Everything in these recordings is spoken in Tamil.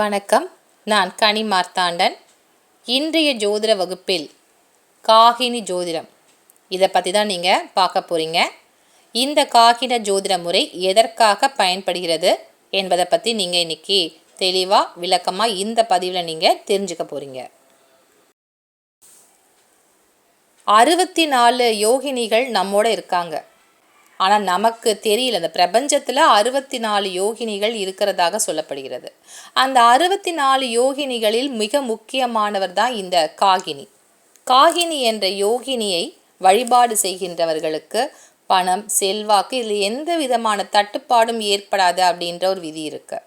வணக்கம். நான் கனி மார்த்தாண்டன். இன்றைய ஜோதிட வகுப்பில் காகினி ஜோதிடம். இதை பற்றி தான் நீங்கள் பார்க்க போகிறீங்க இந்த காகின ஜோதிட முறை எதற்காக பயன்படுகிறது என்பதை பற்றி நீங்கள் இன்றைக்கி தெளிவாக விளக்கமாக இந்த பதிவில் நீங்கள் தெரிஞ்சுக்க போகிறீங்க அறுபத்தி நாலு யோகினிகள் நம்மோட இருக்காங்க. ஆனால் நமக்கு தெரியல. அந்த பிரபஞ்சத்தில் அறுபத்தி நாலு யோகினிகள் இருக்கிறதாக சொல்லப்படுகிறது. அந்த அறுபத்தி நாலு யோகினிகளில் மிக முக்கியமானவர் தான் இந்த காகினி. காகினி என்ற யோகினியை வழிபாடு செய்கின்றவர்களுக்கு பணம் செல்வாக்கு இதில் எந்த விதமான தட்டுப்பாடும் ஏற்படாது அப்படின்ற ஒரு விதி இருக்கு.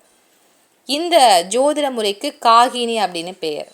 இந்த ஜோதிட முறைக்கு காகினி அப்படின்னு பெயர்.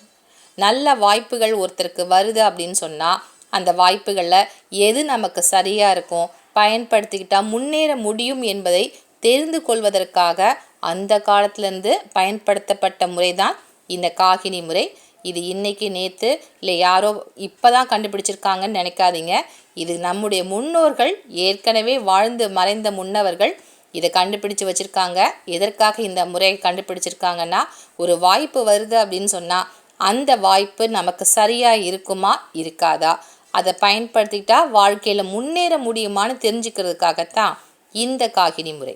நல்ல வாய்ப்புகள் ஒருத்தருக்கு வருது அப்படின்னு சொன்னால் அந்த வாய்ப்புகளில் எது நமக்கு சரியாக இருக்கும் பயன்படுத்திக்கிட்டால் முன்னேற முடியும் என்பதை தெரிந்து கொள்வதற்காக அந்த காலத்திலேருந்து பயன்படுத்தப்பட்ட முறை தான் இந்த காகினி முறை. இது இன்னைக்கு நேற்று இல்லை யாரோ இப்போ தான் கண்டுபிடிச்சிருக்காங்கன்னு நினைக்காதீங்க. இது நம்முடைய முன்னோர்கள் ஏற்கனவே வாழ்ந்து மறைந்த முன்னவர்கள் இதை கண்டுபிடிச்சு வச்சுருக்காங்க. எதற்காக இந்த முறையை கண்டுபிடிச்சிருக்காங்கன்னா ஒரு வாய்ப்பு வருது அப்படின்னு சொன்னால் அந்த வாய்ப்பு நமக்கு சரியாக இருக்குமா இருக்காதா? அதை பயன்படுத்திக்கிட்டா வாழ்க்கையில் முன்னேற முடியுமான்னு தெரிஞ்சுக்கிறதுக்காகத்தான் இந்த காகினி முறை.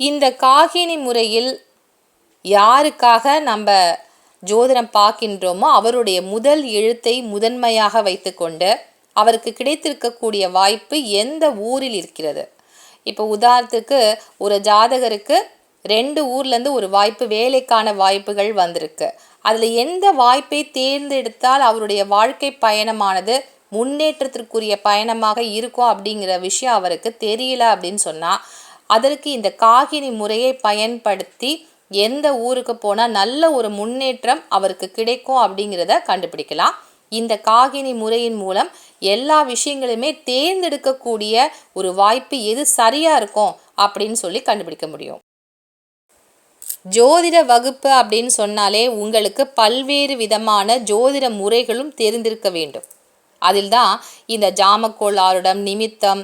இந்த காகினி முறையில் யாருக்காக நம்ம ஜோதிடம் பார்க்கின்றோமோ அவருடைய முதல் எழுத்தை முதன்மையாக வைத்துக்கொண்டு அவருக்கு கிடைத்திருக்கக்கூடிய வாய்ப்பு எந்த ஊரில் இருக்கிறது? இப்போ உதாரணத்துக்கு ஒரு ஜாதகருக்கு ரெண்டு ஊர்லேருந்து ஒரு வாய்ப்பு வேலைக்கான வாய்ப்புகள் வந்திருக்கு. அதில் எந்த வாய்ப்பை தேர்ந்தெடுத்தால் அவருடைய வாழ்க்கை பயணமானது முன்னேற்றத்திற்குரிய பயணமாக இருக்கும் அப்படிங்கிற விஷயம் அவருக்கு தெரியல அப்படின்னு சொன்னால் அதற்கு இந்த காகினி முறையை பயன்படுத்தி எந்த ஊருக்கு போனால் நல்ல ஒரு முன்னேற்றம் அவருக்கு கிடைக்கும் அப்படிங்கிறத கண்டுபிடிக்கலாம். இந்த காகினி முறையின் மூலம் எல்லா விஷயங்களுமே தேர்ந்தெடுக்கக்கூடிய ஒரு வாய்ப்பு எது சரியாக இருக்கும் அப்படின்னு சொல்லி கண்டுபிடிக்க முடியும். ஜோதிட வகுப்பு அப்படின்னு சொன்னாலே உங்களுக்கு பல்வேறு விதமான ஜோதிட முறைகளும் தெரிந்திருக்க வேண்டும். அதில் தான் இந்த ஜாமக்கோள் ஆருடம் நிமித்தம்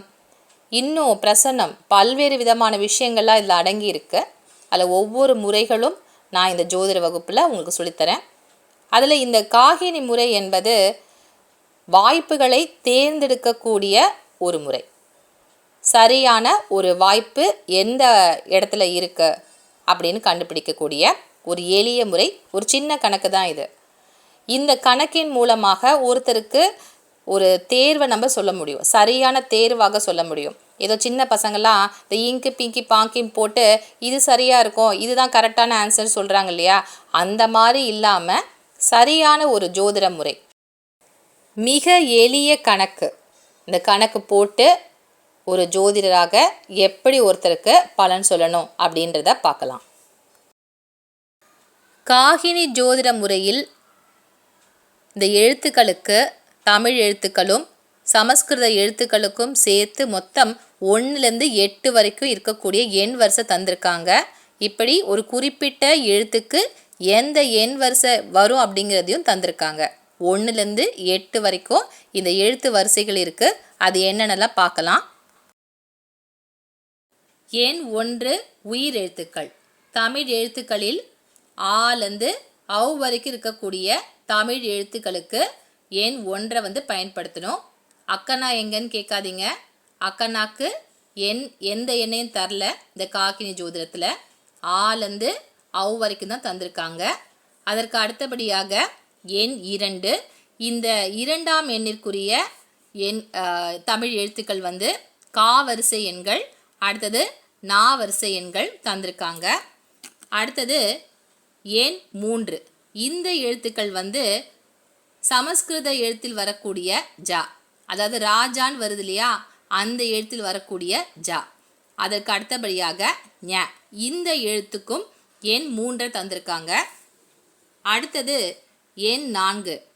இன்னும் பிரசன்னம் பல்வேறு விதமான விஷயங்கள்லாம் இதில் அடங்கி இருக்கு அதில் ஒவ்வொரு முறைகளும் நான் இந்த ஜோதிட வகுப்பில் உங்களுக்கு சொல்லித்தரேன். அதில் இந்த காகினி முறை என்பது வாய்ப்புகளை தேர்ந்தெடுக்கக்கூடிய ஒரு முறை. சரியான ஒரு வாய்ப்பு எந்த இடத்துல இருக்குது அப்படின்னு கண்டுபிடிக்கக்கூடிய ஒரு எளிய முறை ஒரு சின்ன கணக்கு தான் இது. இந்த கணக்கின் மூலமாக ஒருத்தருக்கு ஒரு தேர்வை நம்ம சொல்ல முடியும். சரியான தேர்வாக சொல்ல முடியும். ஏதோ சின்ன பசங்கள்லாம் இந்த இங்கு பிங்கி பாங்கின்னு போட்டு இது சரியாக இருக்கும் இதுதான் கரெக்டான ஆன்சர் சொல்கிறாங்க இல்லையா? அந்த மாதிரி இல்லாமல் சரியான ஒரு ஜோதிட முறை. மிக எளிய கணக்கு. இந்த கணக்கு போட்டு ஒரு ஜோதிடராக எப்படி ஒருத்தருக்கு பலன் சொல்லணும் அப்படின்றத பார்க்கலாம். காகினி ஜோதிட முறையில் இந்த எழுத்துக்களுக்கு தமிழ் எழுத்துக்களும் சமஸ்கிருத எழுத்துக்களுக்கும் சேர்த்து மொத்தம் ஒன்றுலேருந்து எட்டு வரைக்கும் இருக்கக்கூடிய எண் வரிசை தந்திருக்காங்க. இப்படி ஒரு குறிப்பிட்ட எழுத்துக்கு எந்த எண் வரிசை வரும் அப்படிங்கிறதையும் தந்திருக்காங்க. ஒன்றுலேருந்து எட்டு வரைக்கும் இந்த எழுத்து வரிசைகள் இருக்குது அது என்னென்னலாம் பார்க்கலாம். எண் ஒன்று உயிர் எழுத்துக்கள் தமிழ் எழுத்துக்களில் ஆலந்து அவ் வரைக்கும் இருக்கக்கூடிய தமிழ் எழுத்துக்களுக்கு எண் ஒன்றை வந்து பயன்படுத்தணும். அக்கனா எங்கன்னு கேட்காதீங்க. அக்கனாக்கு எண் எந்த எண்ணையும் தரல இந்த காக்கினி ஜோதிடத்தில். ஆலந்து அவ் வரைக்கும் தான் தந்திருக்காங்க. அதற்கு அடுத்தபடியாக எண் இரண்டு. இந்த இரண்டாம் எண்ணிற்குரிய எண் தமிழ் எழுத்துக்கள் வந்து காவரிசை எண்கள். அடுத்தது நா வரிசை எண்கள் தந்திருக்காங்க. அடுத்தது எண் மூன்று. இந்த எழுத்துக்கள் வந்து சமஸ்கிருத எழுத்தில் வரக்கூடிய ஜா. அதாவது ராஜான் வருது இல்லையா? அந்த எழுத்தில் வரக்கூடிய ஜா. அதற்கு அடுத்தபடியாக ஞ. இந்த எழுத்துக்கும் எண் மூன்றை தந்திருக்காங்க. அடுத்தது எண் நான்கு.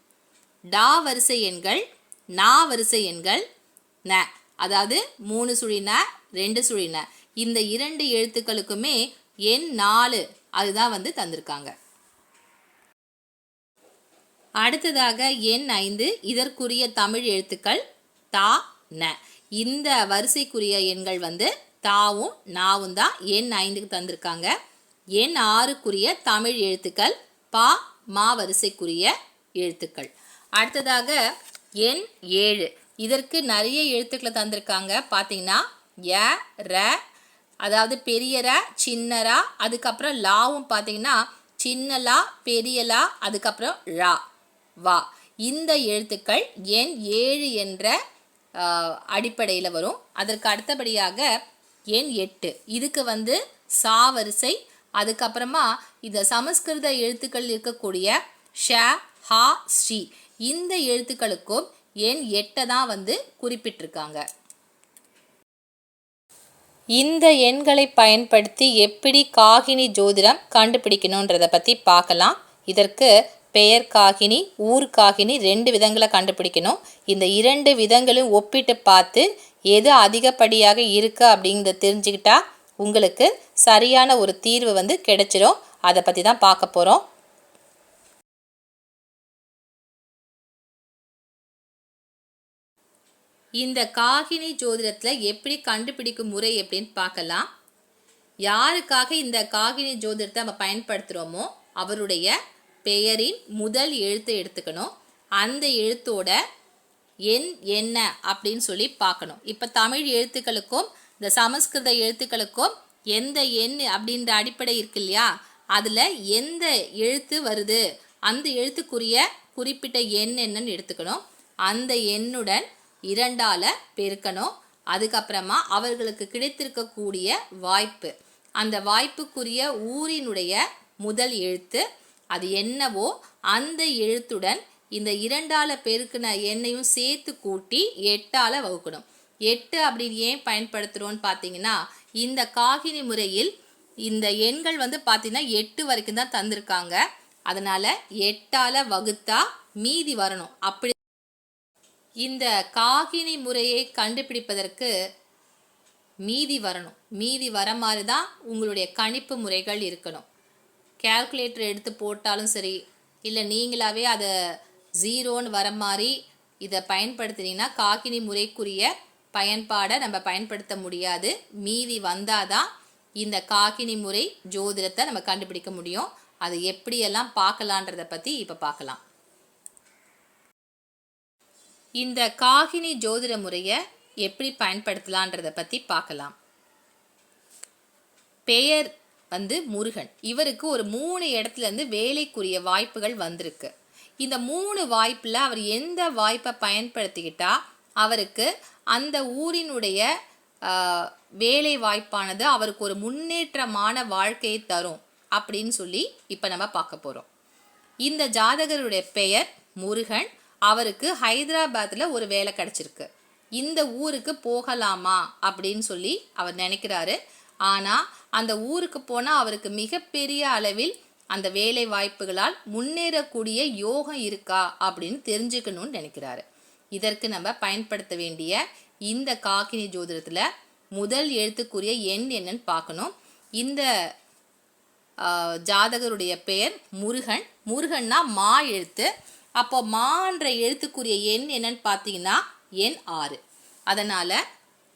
டா வரிசை எண்கள் நா வரிசை எண்கள் ந. அதாவது மூணு சுழின ரெண்டு சுழின. இந்த இரண்டு எழுத்துக்களுக்குமே எண் நாலு அதுதான் வந்து தந்திருக்காங்க. அடுத்ததாக எண் ஐந்து இதற்குரிய தமிழ் எழுத்துக்கள் தா ந. இந்த வரிசைக்குரிய எண்கள் வந்து தாவும் நாவும் தான் எண் ஐந்துக்கு தந்திருக்காங்க. எண் ஆறுக்குரிய தமிழ் எழுத்துக்கள் பா மா வரிசைக்குரிய எழுத்துக்கள். அடுத்ததாக எண் ஏழு இதற்கு நிறைய எழுத்துக்களை தந்திருக்காங்க. பார்த்தீங்கன்னா ய ர அதாவது பெரியரா சின்னரா அதுக்கப்புறம் லாவும் பார்த்தீங்கன்னா சின்ன லா அதுக்கப்புறம் ழா வா. இந்த எழுத்துக்கள் எண் ஏழு என்ற அடிப்படையில் வரும். அதற்கு அடுத்தபடியாக எண் எட்டு. இதுக்கு வந்து சா வரிசை. அதுக்கப்புறமா இந்த சமஸ்கிருத எழுத்துக்கள் இருக்கக்கூடிய ஷ ஹா ஸ்ரீ. இந்த எழுத்துக்களுக்கும் எண் எட்டை தான் வந்து குறிப்பிட்டிருக்காங்க. இந்த எண்களை பயன்படுத்தி எப்படி காகினி ஜோதிடம் கண்டுபிடிக்கணுன்றதை பற்றி பார்க்கலாம். இதற்கு பெயர் காகினி ஊர் காகினி ரெண்டு விதங்களை கண்டுபிடிக்கணும். இந்த இரண்டு விதங்களும் ஒப்பிட்டு பார்த்து எது அதிகப்படியாக இருக்குது அப்படிங்கிறத தெரிஞ்சுக்கிட்டா உங்களுக்கு சரியான ஒரு தீர்வு வந்து கிடைச்சிரும். அதை பற்றி தான் பார்க்க போகிறோம் இந்த காகினி ஜோதிடத்தில் எப்படி கண்டுபிடிக்கும் முறை எப்படின்னு பார்க்கலாம். யாருக்காக இந்த காகினி ஜோதிடத்தை நம்ம பயன்படுத்துகிறோமோ அவருடைய பெயரின் முதல் எழுத்தை எடுத்துக்கணும். அந்த எழுத்தோட எண் என்ன அப்படின்னு சொல்லி பார்க்கணும். இப்போ தமிழ் எழுத்துக்களுக்கும் இந்த சமஸ்கிருத எழுத்துக்களுக்கும் எந்த எண் அப்படின்ற அடிப்படை இருக்கு இல்லையா? அதில் எந்த எழுத்து வருது? அந்த எழுத்துக்குரிய குறிப்பிட்ட எண் என்னன்னு எடுத்துக்கணும். அந்த எண்ணுடன் இரண்டால பெருக்கணும். அதுக்கப்புறமா அவர்களுக்கு கிடைத்திருக்கக்கூடிய வாய்ப்பு. அந்த வாய்ப்புக்குரிய ஊரினுடைய முதல் எழுத்து அது என்னவோ அந்த எழுத்துடன் இந்த இரண்டால பெருக்கின எண்ணையும் சேர்த்து கூட்டி எட்டால் வகுக்கணும். எட்டு அப்படின்னு ஏன் பயன்படுத்துகிறோன்னு பார்த்தீங்கன்னா இந்த காகினி முறையில் இந்த எண்கள் வந்து பார்த்தீங்கன்னா எட்டு வரைக்கும் தான் தந்திருக்காங்க. அதனால் எட்டால் வகுத்தா மீதி வரணும். அப்படி இந்த காகினி முறையை கண்டுபிடிப்பதற்கு மீதி வரணும். மீதி வர மாதிரி தான் உங்களுடைய கணிப்பு முறைகள் இருக்கணும். கேல்குலேட்டர் எடுத்து போட்டாலும் சரி இல்லை நீங்களாவே அதை ஜீரோன்னு வர மாதிரி இதை பயன்படுத்தினீங்கன்னா காகினி முறைக்குரிய பயன்பாடை நம்ம பயன்படுத்த முடியாது. மீதி வந்தால் தான் இந்த காகினி முறை ஜோதிடத்தை நம்ம கண்டுபிடிக்க முடியும். அது எப்படியெல்லாம் பார்க்கலான்றத பற்றி இப்போ பார்க்கலாம். இந்த காகினி ஜோதிட முறையை எப்படி பயன்படுத்தலான்றதை பற்றி பார்க்கலாம். பெயர் வந்து முருகன். இவருக்கு ஒரு மூணு இடத்துலேருந்து வேலைக்குரிய வாய்ப்புகள் வந்திருக்கு. இந்த மூணு வாய்ப்பில் அவர் எந்த வாய்ப்பை பயன்படுத்திக்கிட்டா அவருக்கு அந்த ஊரினுடைய வேலை வாய்ப்பானது அவருக்கு ஒரு முன்னேற்றமான வாழ்க்கையை தரும் அப்படின்னு சொல்லி இப்போ நம்ம பார்க்க போகிறோம் இந்த ஜாதகருடைய பெயர் முருகன். அவருக்கு ஹைதராபாத்தில் ஒரு வேலை கிடச்சிருக்கு. இந்த ஊருக்கு போகலாமா அப்படின்னு சொல்லி அவர் நினைக்கிறாரு. ஆனால் அந்த ஊருக்கு போனால் அவருக்கு மிகப்பெரிய அளவில் அந்த வேலை வாய்ப்புகளால் முன்னேறக்கூடிய யோகம் இருக்கா அப்படின்னு தெரிஞ்சுக்கணும்னு நினைக்கிறாரு. இதற்கு நம்ம பயன்படுத்த வேண்டிய இந்த காக்கினி ஜோதிடத்தில் முதல் எழுத்துக்குரிய எண் என்னன்னு பார்க்கணும். இந்த ஜாதகருடைய பெயர் முருகன். முருகன்னா மா எழுத்து. அப்போ மான்ற எழுத்துக்குரிய எண் என்னன்னு பார்த்தீங்கன்னா எண் ஆறு. அதனால்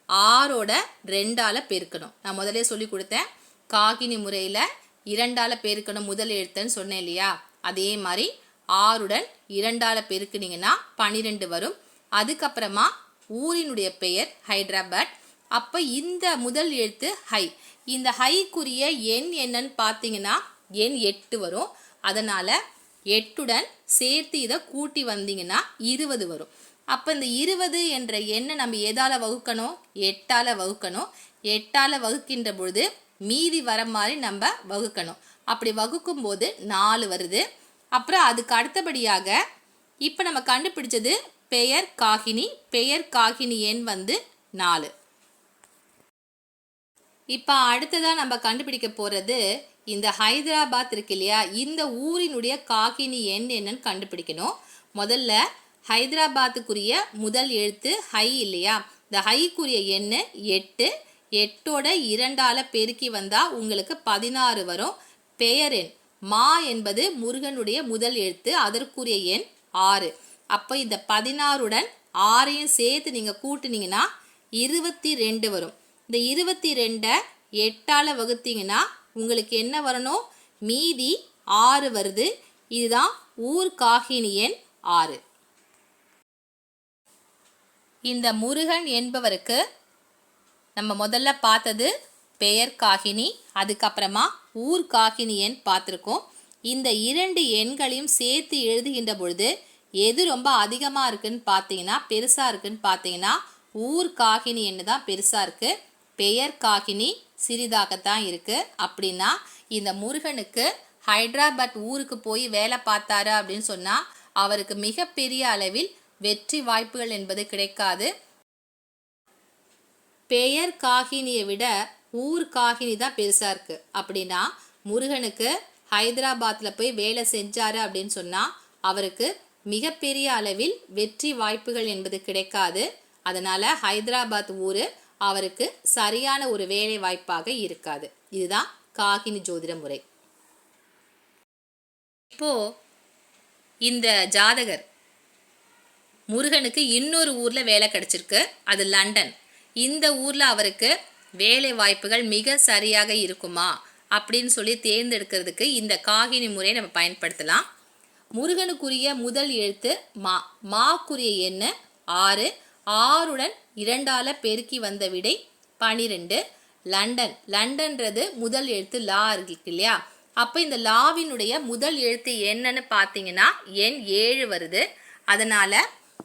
ஆறோட ரெண்டால் பெருக்கணும். நான் முதலே சொல்லி கொடுத்தேன். காகினி முறையில் இரண்டால் பெருக்கணும் முதல் எழுத்துன்னு சொன்னேன் இல்லையா? அதே மாதிரி ஆறுடன் இரண்டால் பெருக்குனீங்கன்னா பன்னிரெண்டு வரும். அதுக்கப்புறமா ஊரினுடைய பெயர் ஹைதராபாத். அப்போ இந்த முதல் எழுத்து ஹை. இந்த ஹைக்குரிய எண் என்னன்னு பார்த்தீங்கன்னா எண் எட்டு வரும். அதனால் எட்டுடன் சேர்த்து இதை கூட்டி வந்தீங்கன்னா இருபது வரும். அப்போ இந்த இருபது என்ற எண்ணை நம்ம எதால் வகுக்கணும்? எட்டால் வகுக்கணும். எட்டால் வகுக்கின்ற பொழுது மீதி வர மாதிரி நம்ம வகுக்கணும். அப்படி வகுக்கும் போது நாலு வருது. அப்புறம் அதுக்கு அடுத்தபடியாக இப்போ நம்ம கண்டுபிடிச்சது பெயர் காகினி. பெயர் காகினி எண் வந்து நாலு. இப்போ அடுத்ததாக நம்ம கண்டுபிடிக்க போகிறது இந்த ஹைதராபாத் இருக்கு இல்லையா? இந்த ஊரினுடைய காகினி எண் என்னன்னு கண்டுபிடிக்கணும். முதல்ல ஹைதராபாத்துக்குரிய முதல் எழுத்து ஹை இல்லையா? இந்த ஹைக்குரிய எண் எட்டு. எட்டோட இரண்டால பெருக்கி வந்தால் உங்களுக்கு பதினாறு வரும். பெயர் எண் மா என்பது முருகனுடைய முதல் எழுத்து அதற்குரிய எண் ஆறு. அப்போ இந்த பதினாறுடன் ஆறையும் சேர்த்து நீங்கள் கூட்டினீங்கன்னா இருபத்தி ரெண்டு வரும். இந்த இருபத்தி ரெண்டை எட்டால் வகுத்தீங்கன்னா உங்களுக்கு என்ன வரணும்? மீதி ஆறு வருது. இதுதான் ஊர் காகினி எண் ஆறு. இந்த முருகன் என்பவருக்கு நம்ம முதல்ல பார்த்தது பெயர் காகினி அதுக்கப்புறமா ஊர் காகினி எண் பார்த்துருக்கோம். இந்த இரண்டு எண்களையும் சேர்த்து எழுதுகின்ற பொழுது எது ரொம்ப அதிகமாக இருக்குன்னு பார்த்தீங்கன்னா பெருசாக இருக்குன்னு பார்த்தீங்கன்னா ஊர் காகினி எண்ணு தான் பெருசாக இருக்குது பெயர் காகினி சிறிதாகத்தான் இருக்குது அப்படின்னா இந்த முருகனுக்கு ஹைதராபாத் ஊருக்கு போய் வேலை பார்த்தாரு அப்படின்னு சொன்னால் அவருக்கு மிகப்பெரிய அளவில் வெற்றி வாய்ப்புகள் என்பது கிடைக்காது. பெயர் காகினியை விட ஊர் காகினி தான் பெருசாக இருக்குது அப்படின்னா முருகனுக்கு ஹைதராபாத்தில் போய் வேலை செஞ்சாரு அப்படின்னு சொன்னால் அவருக்கு மிகப்பெரிய அளவில் வெற்றி வாய்ப்புகள் என்பது கிடைக்காது. அதனால் ஹைதராபாத் ஊர் அவருக்கு சரியான ஒரு வேலை வாய்ப்பாக இருக்காது. இதுதான் காகினி ஜோதிட முறை. இப்போ இந்த ஜாதகர் முருகனுக்கு இன்னொரு ஊரில் வேலை கிடைச்சிருக்கு. அது லண்டன். இந்த ஊரில் அவருக்கு வேலை வாய்ப்புகள் மிக சரியாக இருக்குமா? அப்படின்னு சொல்லி தேர்ந்தெடுக்கிறதுக்கு இந்த காகினி முறையை நம்ம பயன்படுத்தலாம். முருகனுக்குரிய முதல் எழுத்து மா. மாக்குரிய எண் ஆறு. ஆறுடன் இரண்டால பெருக்கி வந்த விடை பனிரெண்டு. லண்டன். லண்டன்றது முதல் எழுத்து லா இருக்கு இல்லையா? அப்போ இந்த லாவினுடைய முதல் எழுத்து என்னன்னு பார்த்தீங்கன்னா எண் ஏழு வருது. அதனால்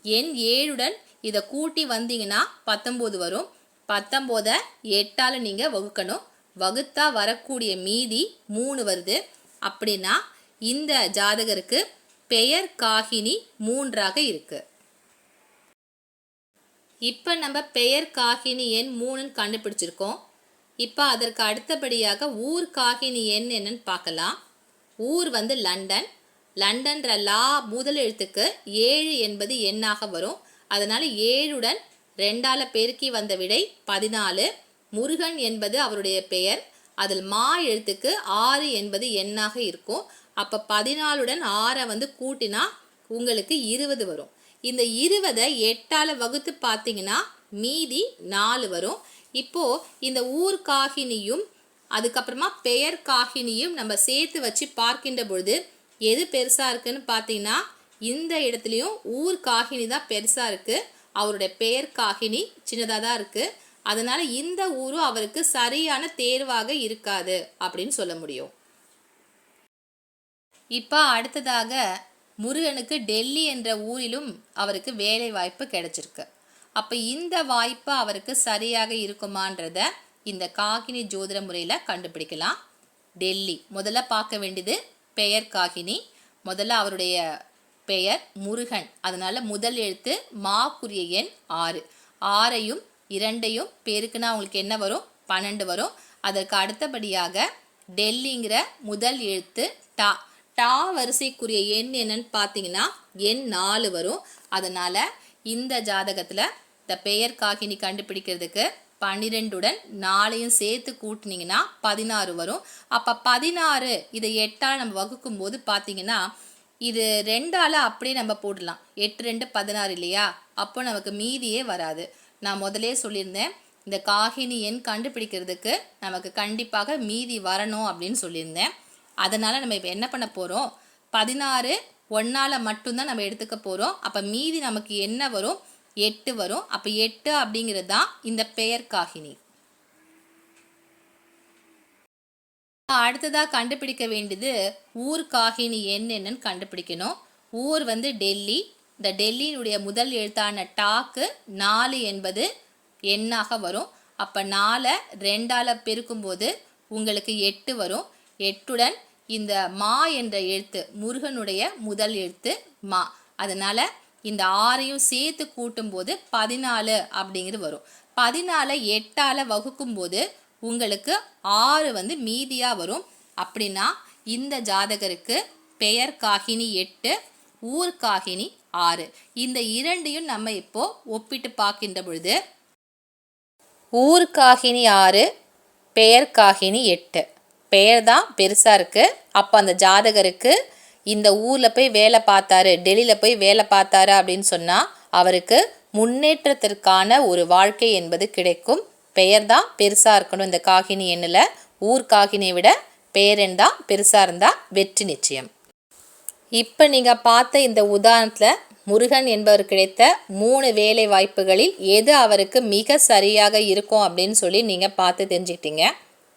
எண் ஏழுடன் இதை கூட்டி வந்தீங்கன்னா பத்தொம்போது வரும். பத்தொம்போதை எட்டால் நீங்கள் வகுக்கணும். வகுத்தா வரக்கூடிய மீதி மூணு வருது. அப்படின்னா இந்த ஜாதகருக்கு பெயர் காகினி மூன்றாக இருக்குது இப்போ நம்ம பெயர் காகினி எண் மூணுன்னு கண்டுபிடிச்சிருக்கோம். இப்போ அதற்கு அடுத்தபடியாக ஊர் காகினி எண் என்னன்னு பார்க்கலாம். ஊர் வந்து லண்டன். லண்டன்ற லா முதல் எழுத்துக்கு ஏழு என்பது எண்ணாக வரும். அதனால் ஏழுடன் ரெண்டால பெருக்கி வந்த விடை பதினாலு. முருகன் என்பது அவருடைய பெயர். அதில் மா எழுத்துக்கு ஆறு என்பது எண்ணாக இருக்கும். அப்போ பதினாலுடன் ஆறை வந்து கூட்டினா உங்களுக்கு இருபது வரும். இந்த இருபதை எட்டால் வகுத்து பார்த்தீங்கன்னா மீதி நாலு வரும். இப்போது இந்த ஊர் காகினியும் அதுக்கப்புறமா பெயர் காகினியும் நம்ம சேர்த்து வச்சு பார்க்கின்ற பொழுது எது பெருசாக இருக்குன்னு பார்த்தீங்கன்னா இந்த இடத்துலையும் ஊர் காகினி தான் பெருசாக இருக்குது அவருடைய பெயர் காகினி சின்னதாக தான் இருக்குது அதனால் இந்த ஊரும் அவருக்கு சரியான தேர்வாக இருக்காது அப்படின்னு சொல்ல முடியும். இப்போ அடுத்ததாக முருகனுக்கு டெல்லி என்ற ஊரிலும் அவருக்கு வேலை வாய்ப்பு கிடைச்சிருக்கு. அப்போ இந்த வாய்ப்பு அவருக்கு சரியாக இருக்குமான்றத இந்த காகினி ஜோதிட முறையில் கண்டுபிடிக்கலாம். டெல்லி முதல்ல பார்க்க வேண்டியது பெயர் காகினி. முதல்ல அவருடைய பெயர் முருகன். அதனால் முதல் எழுத்து மாக்குரிய எண் ஆறு. ஆறையும் இரண்டையும் பெருக்குனா அவங்களுக்கு என்ன வரும்? பன்னெண்டு வரும். அதற்கு அடுத்தபடியாக டெல்லிங்கிற முதல் எழுத்து டா. டா வரிசைக்குரிய எண் என்னன்னு பார்த்தீங்கன்னா எண் நாலு வரும். அதனால் இந்த ஜாதகத்தில் இந்த பெயர் காகினி கண்டுபிடிக்கிறதுக்கு பன்னிரெண்டுடன் நாளையும் சேர்த்து கூட்டினீங்கன்னா பதினாறு வரும். அப்போ பதினாறு இதை எட்டால் நம்ம வகுக்கும் போது பார்த்தீங்கன்னா இது ரெண்டால் அப்படியே நம்ம போடலாம். எட்டு ரெண்டு பதினாறு இல்லையா? அப்போ நமக்கு மீதியே வராது. நான் முதலே சொல்லியிருந்தேன் இந்த காகினி எண் கண்டுபிடிக்கிறதுக்கு நமக்கு கண்டிப்பாக மீதி வரணும் அப்படின்னு சொல்லியிருந்தேன். அதனால் நம்ம இப்போ என்ன பண்ண போகிறோம் பதினாறு ஒன்றால் மட்டும்தான் நம்ம எடுத்துக்க போகிறோம் அப்போ மீதி நமக்கு என்ன வரும்? எட்டு வரும். அப்போ எட்டு அப்படிங்கிறது தான் இந்த பெயர் காகினி. அடுத்ததாக கண்டுபிடிக்க வேண்டியது ஊர் காகினி எண் என்னன்னு கண்டுபிடிக்கணும். ஊர் வந்து டெல்லி. இந்த டெல்லியினுடைய முதல் எழுத்தான டாக்கு நாலு என்பது எண்ணாக வரும். அப்போ நாலை ரெண்டால் பெருக்கும்போது உங்களுக்கு எட்டு வரும். எட்டுடன் இந்த மா என்ற எழுத்து முருகனுடைய முதல் எழுத்து மா. அதனால் இந்த ஆறையும் சேர்த்து கூட்டும்போது பதினாலு அப்படிங்கிறது வரும். பதினாலை எட்டால் வகுக்கும்போது உங்களுக்கு ஆறு வந்து மீதியாக வரும். அப்படின்னா இந்த ஜாதகருக்கு பெயர் காகினி எட்டு ஊர் காகினி ஆறு. இந்த இரண்டையும் நம்ம இப்போ ஒப்பிட்டு பார்க்கின்ற பொழுது ஊர் காகினி ஆறு பெயர் காகினி எட்டு. பெயர் தான் பெருசாக இருக்குது அப்போ அந்த ஜாதகருக்கு இந்த ஊரில் போய் வேலை பார்த்தாரு டெல்லியில் போய் வேலை பார்த்தாரு அப்படின்னு சொன்னால் அவருக்கு முன்னேற்றத்திற்கான ஒரு வாழ்க்கை என்பது கிடைக்கும். பெயர் தான் பெருசாக இருக்கணும் இந்த காகினி எண்ணில். ஊர்காகினை விட பேரன் தான் பெருசாக இருந்தால் வெற்றி நிச்சயம். இப்போ நீங்கள் பார்த்த இந்த உதாரணத்தில் முருகன் என்பவர் கிடைத்த மூணு வேலை வாய்ப்புகளில் எது அவருக்கு மிக சரியாக இருக்கும் அப்படின்னு சொல்லி நீங்கள் பார்த்து தெரிஞ்சுக்கிட்டீங்க.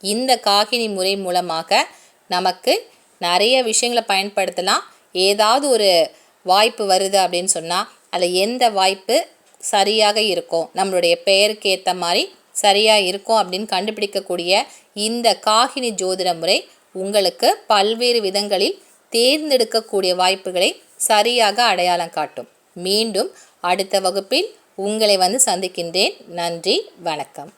இந்த காகினி முறை மூலமாக நமக்கு நிறைய விஷயங்களை பயன்படுத்தலாம். ஏதாவது ஒரு வாய்ப்பு வருது அப்படின்னு சொன்னால் அதில் எந்த வாய்ப்பு சரியாக இருக்கும்? நம்மளுடைய பெயருக்கு ஏற்ற மாதிரி சரியாக இருக்கும் அப்படின்னு கண்டுபிடிக்கக்கூடிய இந்த காகினி ஜோதிட முறை உங்களுக்கு பல்வேறு விதங்களில் தேர்ந்தெடுக்கக்கூடிய வாய்ப்புகளை சரியாக அடையாளம் காட்டும். மீண்டும் அடுத்த வகுப்பில் உங்களை வந்து சந்திக்கின்றேன். நன்றி வணக்கம்.